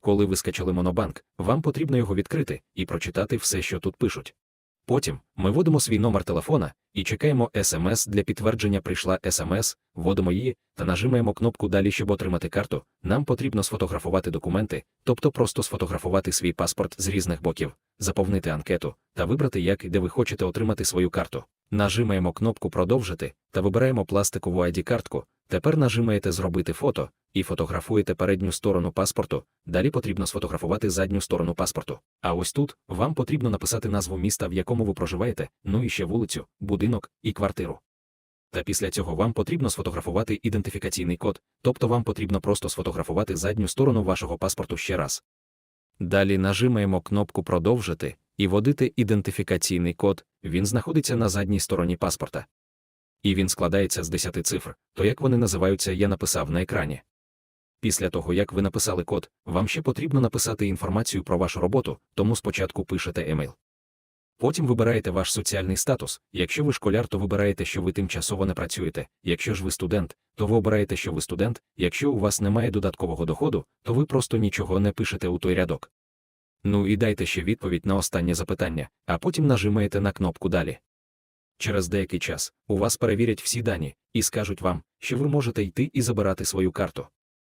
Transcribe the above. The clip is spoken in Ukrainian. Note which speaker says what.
Speaker 1: Коли ви скачали Монобанк, вам потрібно його відкрити і прочитати все, що тут пишуть. Потім ми вводимо свій номер телефона і чекаємо смс для підтвердження прийшла смс, вводимо її та нажимаємо кнопку Далі, щоб отримати карту. Нам потрібно сфотографувати документи, тобто просто сфотографувати свій паспорт з різних боків, заповнити анкету та вибрати, як і де ви хочете отримати свою карту. Нажимаємо кнопку Продовжити та вибираємо пластикову ID-картку. Тепер нажимаєте Зробити фото і фотографуєте передню сторону паспорту. Далі потрібно сфотографувати задню сторону паспорту. А ось тут вам потрібно написати назву міста, в якому ви проживаєте, ну і ще вулицю, будинок і квартиру. Та після цього вам потрібно сфотографувати ідентифікаційний код, тобто вам потрібно просто сфотографувати задню сторону вашого паспорту ще раз. Далі нажимаємо кнопку Продовжити і вводити ідентифікаційний код, він знаходиться на задній стороні паспорта. І він складається з 10 цифр, то як вони називаються, я написав на екрані. Після того, як ви написали код, вам ще потрібно написати інформацію про вашу роботу, тому спочатку пишете емейл. Потім вибираєте ваш соціальний статус. Якщо ви школяр, то вибираєте, що ви тимчасово не працюєте. Якщо ж ви студент, то ви обираєте, що ви студент. Якщо у вас немає додаткового доходу, то ви просто нічого не пишете у той рядок. Ну і дайте ще відповідь на останнє запитання, а потім нажимаєте на кнопку Далі. Через деякий час у вас перевірять всі дані і скажуть вам, що ви можете йти і забирати свою карту.